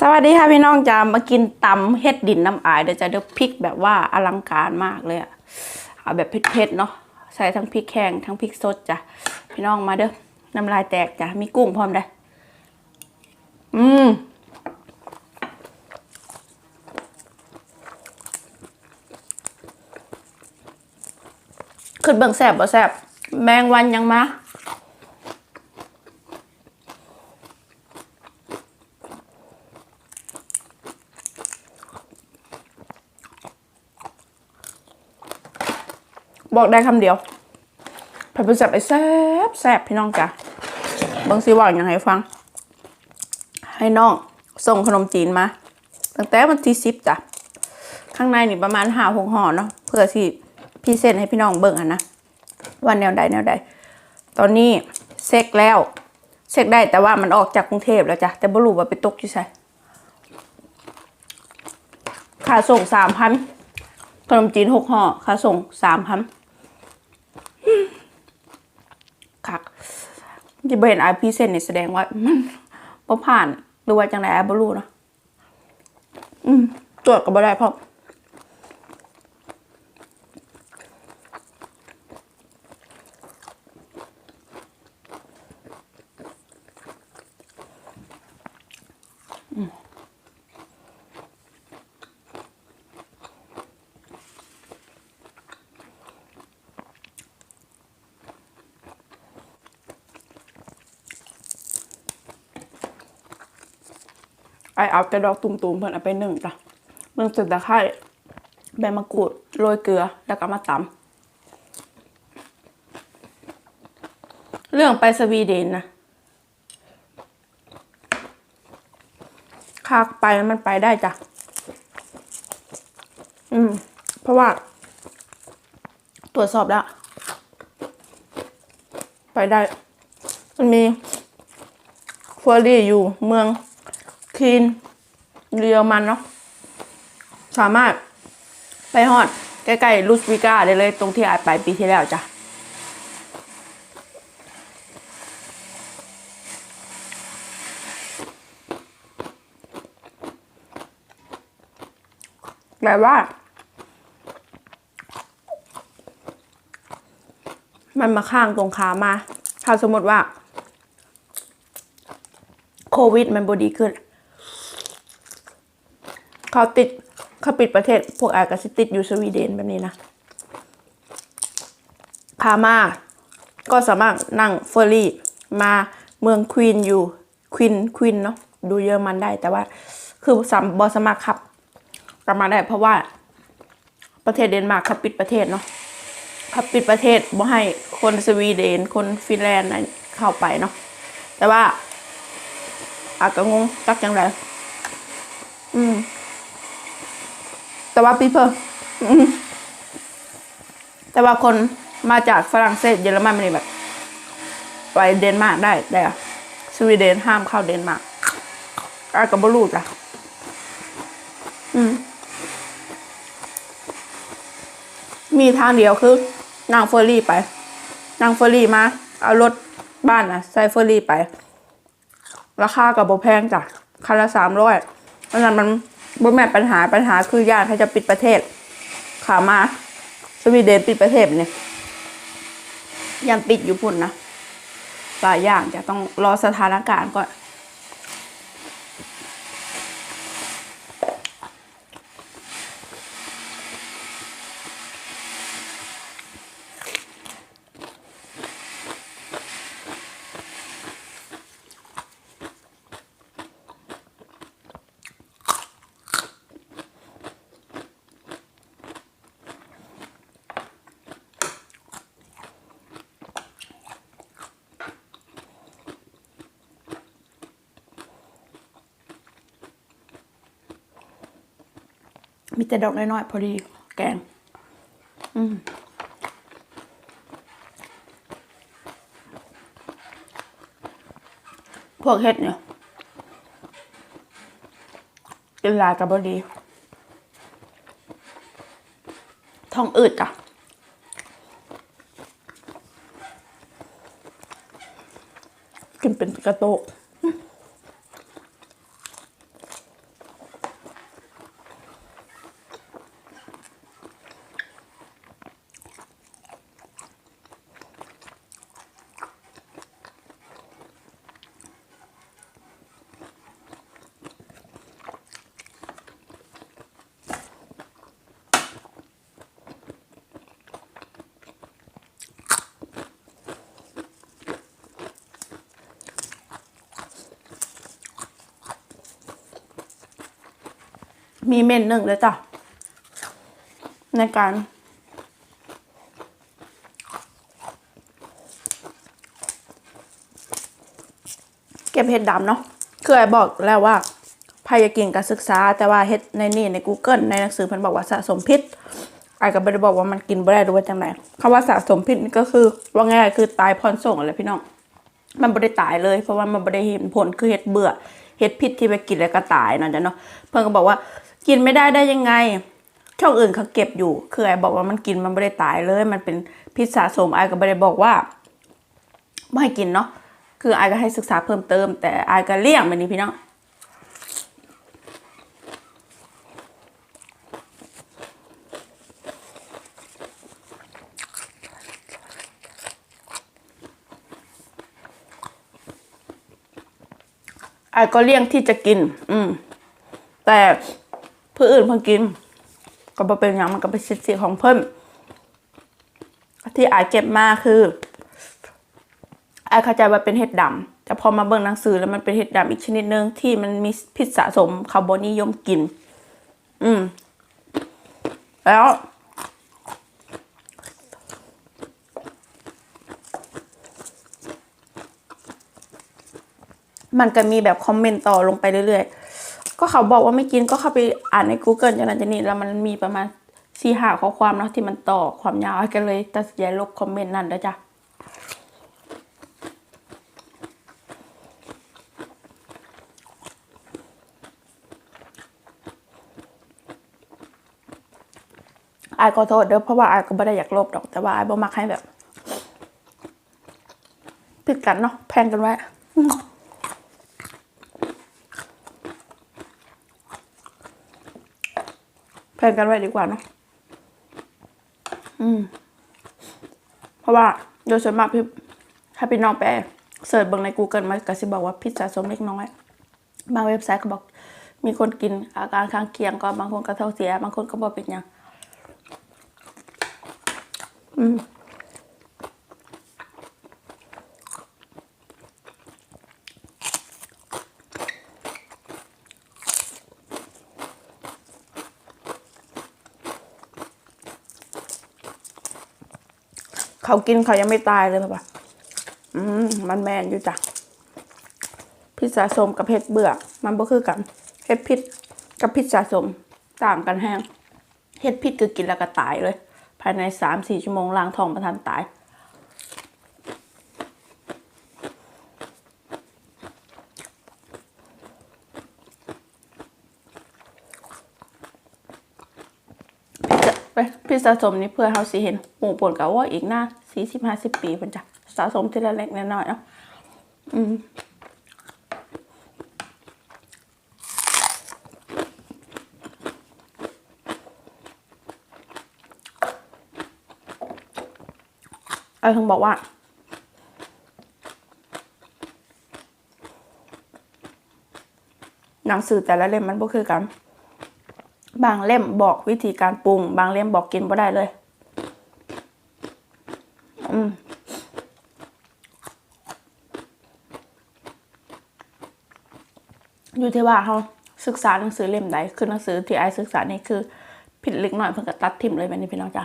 สวัสดีค่ะพี่น้องจะมากินตำเฮ็ดดินน้ำอายเดี๋ยวจะเดือพริกแบบว่าอลังการมากเลยอะเอาแบบเผ็ดๆเนาะใส่ทั้งพริกแห้งทั้งพริกสดจ้ะพี่น้องมาเด้อน้ำลายแตกจ้ะมีกุ้งพร้อมได้ออืมขึ้นเบิ่งแสบบ่แสบแมงวันยังมา บอกได้คำเดียวผัดเป็นแซ่บไอ้แซ่บแซ่บพี่น้องจ้ะเบางซีว่าอย่างให้ฟัง ให้น้องส่งขนมจีนมา ตั้งแต่วันที่สิบจ้ะ ข้างในนี่ประมาณห้าหกห่อเนาะเพื่อที่พี่เซ็นให้พี่น้องเบิ่งอะนะว่าแนวใดแนวใด ตอนนี้เซ็กแล้วเซ็กได้แต่ว่ามันออกจากกรุงเทพแล้วจ้ะ แต่บรูว่าไปตกอยู่ไสค่าส่งสามพันขนมจีนหกห่อค่าส่งสามพัน คักที่เห็นไอพีเซนเนี่ยแสดงว่ามันบ่ผ่านหรือว่าจังไรไอบ่รู้เนาะอืมตรวจก็บ่ได้เพราะ ไอเอาแต่ดอกตุ่มๆเพิ่นเอาไปหนึ่งจ้ะเบิ่งสุดตะไคร้ใบมะกรูดโรยเกลือแล้วก็มาตำเรื่องไปสวีเดนนะคากไปมันไปได้จ้ะ อืม เพราะว่า ตรวจสอบแล้ว ไปได้ มันมีฟัวรี่อยู่เมือง คลีนเรียมันเนาะสามารถไปฮอดใกล้ๆลูสวิก้าได้เลยตรงที่อาจไปปีที่แล้วจ้ะแต่ว่า มันมาข้างตรงขามา ถ้าสมมติว่า โควิดมันบดีขึ้น เขาติดเขาปิดประเทศ พวกอากาศติดอยู่สวีเดนแบบนี้นะขามาก็สามารถนั่งเฟอร์รี่มาเมืองควีนอยู่ควีนควีนเนาะดูเยอรมันได้แต่ว่า คือสามบอสมารถขับกลับมาได้เพราะว่าประเทศเดนมาร์กเขาปิดประเทศเนาะเขาปิดประเทศบ่ให้คนสวีเดน คนฟินแลนด์เข้าไปเนาะแต่ว่าอาจจะงงจักจังไรอืม แต่ว่าปีเพอแต่ว่าคนมาจากฝรั่งเศสเยอรมันมันแบบ ไปเดนมาร์กได้แต่สวีเดนห้ามเข้าเดนมาร์กอากับบรูจ้ะอืมมีทางเดียวคือ นั่งเฟอร์รี่ไป นั่งเฟอร์รี่มา เอารถบ้านนะใส่เฟอร์รี่ไป ราคากับโบแพงจ้ะคันละสามร้อยเพราะฉะนั้นมัน บ่แม่ปัญหาปัญหาคือญาติเขาจะปิดประเทศขามา สวีเดนปิดประเทศเนี่ยยังปิดอยู่พุ่นนะหลายอย่างจะต้องรอสถานการณ์ก่อน มีแต่ดอกน้อยๆพอดีแกง อืมพวกเห็ดเนี่ยกินหลายกับบดีท้องอืดจ้ะกินเป็นกระโตก มีเมนหนึ่งเลยจ้ะ ในการ เก็บเห็ดดำเนาะคือไอ้บอกแล้วว่าพายากินการศึกษา แต่ว่าเห็ดในนี่ใน Google ในหนังสือเพิ่นบอกว่าสะสมพิษไอ้ก็ไม่ได้บอกว่ามันกินบ่ได้หรือว่าจังไหนคำว่าสะสมพิษก็คือว่าง่ายคือตายพรส่งอะไรพี่น้องมันไม่ได้ตายเลย เพราะว่ามันไม่ได้เห็นผลคือเห็ดเบื่อเห็ดพิษที่ไปกินแล้วก็ตายนั่นจ้ะเนาะเพิ่นก็บอกว่า กินไม่ได้ได้ยังไง ช่องอื่นเขาเก็บอยู่ คือไอ้บอกว่ามันกินมันไม่ได้ตายเลย มันเป็นพิษสะสมไอ้ก็ไม่ได้บอกว่าไม่ให้กินเนาะ คือไอ้ก็ให้ศึกษาเพิ่มเติม แต่ไอ้ก็เลี่ยงแบบนี้พี่น้องไอ้ก็เลี่ยงที่จะกิน อืม แต่ เพื่ออื่นเพิ่งกิน ก็บ่เป็นอย่างมันก็เป็นสิทธิของเพิ่นที่ไอ้เก็บมาคือไอ้เข้าใจว่าเป็นเห็ดดำแต่พอมาเบิ่งหนังสือแล้วมันเป็นเห็ดดำอีกชนิดหนึ่งที่มันมีพิษสะสมเขาบอนิยมกิน อืม แล้วมันก็มีแบบคอมเมนต์ต่อลงไปเรื่อยๆ ก็เขาบอกว่าไม่กินก็เข้าไปอ่านใน Google จากนั้นจากนี้แล้วมันมีประมาณสี่ห้าข้อความเนาะที่มันต่อความยาวกันเลยตัดสินใจลบคอมเมนต์นั่นแล้วจ้ะอายขอโทษเด้อเพราะว่าอายก็ไม่ได้อยากลบดอกแต่ว่าอายบ่มักให้แบบผิดกันเนาะแพงกันไว้ แพงกันไว้ดีกว่าเนาะอืม เพราะว่าโดยส่วนมากพี่ถ้าพี่น้องไปเสิร์ชเบิ่งใน Google มันก็สิบอกว่าพิษสะสมเล็กน้อย บางเว็บไซต์ก็บอก มีคนกินอาการข้างเคียงก็บางคนก็ท้องเสีย บางคนก็บอกเป็นอย่างอืม เขากินเขายังไม่ตายเลยป่ะอืมมันแมนอยู่จ้ะพิษสะสมกับเห็ดเบื่อ มันก็คือกันเห็ดพิษกับพิษสะสมต่างกันแห้งเห็ดพิษคือกินแล้วก็ตายเลย ภายในสามสี่ชั่วโมงล้างท้องประทันตายไปพิษสะสมนี่เพื่อเฮาสิเห็นหมู่ปนกับว่าอีกหน้า สี่สิบห้าสิบปีเพิ่นจ้ะสะสมทีละเล็กน้อยเนาะอืมไอ้ถึงบอกว่า หนังสือแต่ละเล่มมันบ่คือกัน บางเล่มบอกวิธีการปรุง บางเล่มบอกกินบ่ได้เลย อืม อยู่ที่ว่าเขาศึกษาหนังสือเล่มใดคือหนังสือที่ไอศึกษานี่คือ ผิดเล็กน้อยเพิ่นก็ตัดทิมเลยแบบนี้พี่น้องจ้ะ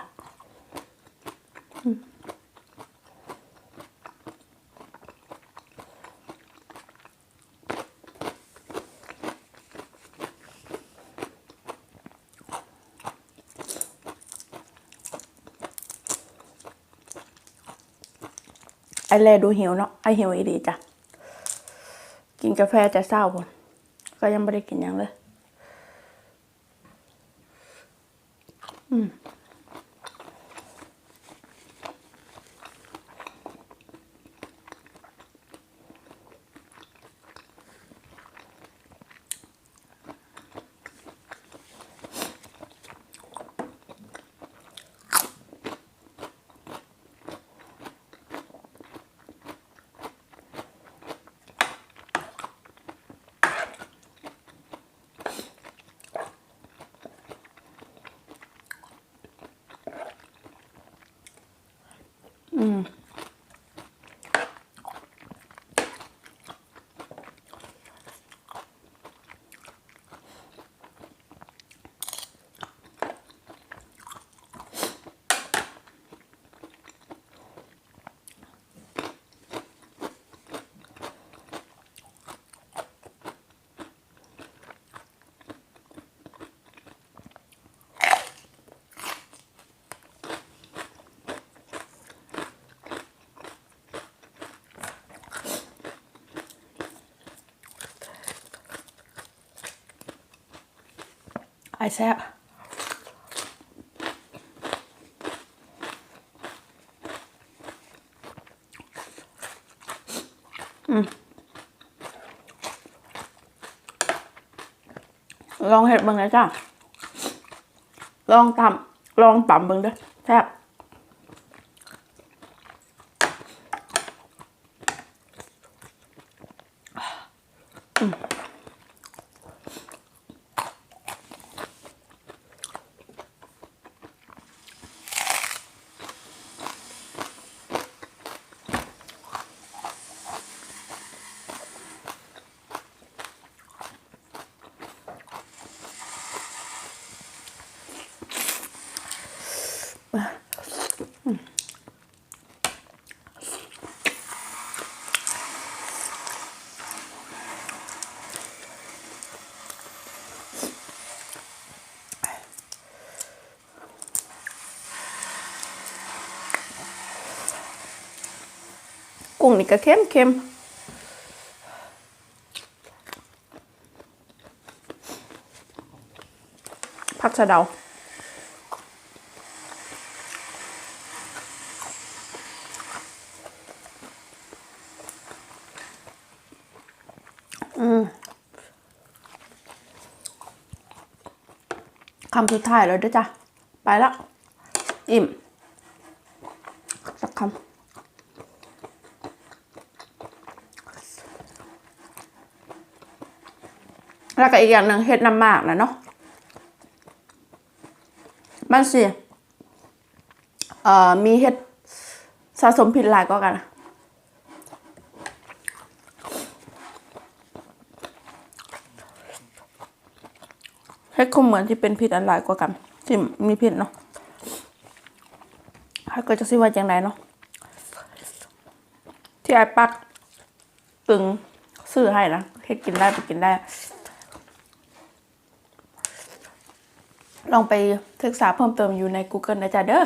ไอแลดูหิวเนาะไอหิวอีดีจ้ะ กินกาแฟจะเศร้าพุ่น ก็ยั งไม่ได้กินหยังเลย อ ไอแซบลองเห็ดเบิ่งนะจ้ะลองตำลองตำเบิ่งเด้อแซ่บ กุ้งนี่ก็เค็มเค็มผักสะเดา อืมคำสุดท้ายแล้วด้วยจ้ะ ไปละอิ่ม สักคำแล้วก็อีกอย่างหนึ่งเห็ดน้ำหมากนะเนาะมันสิเอ่อมีเห็ดสะสมผิดหลายก็กัน เห็ดคงเหมือนที่เป็นพิษอันหลายกว่ากันที่มีพิษเนาะถ้าเกิดจะสิว่าจังไรเนาะที่ไอ้ปักตึงซื้อให้นะเฮ็ดกินได้ไปกินได้ ลองไปศึกษาเพิ่มเติมอยู่ใน Google นะจ๊ะเด้อ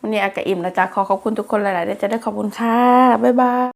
วันนี้อากาอิ่มนะจ๊ะขอขอบคุณทุกคนหลายๆนะจ๊ะเด้ขอบคุณค่ะ บ๊ายบาย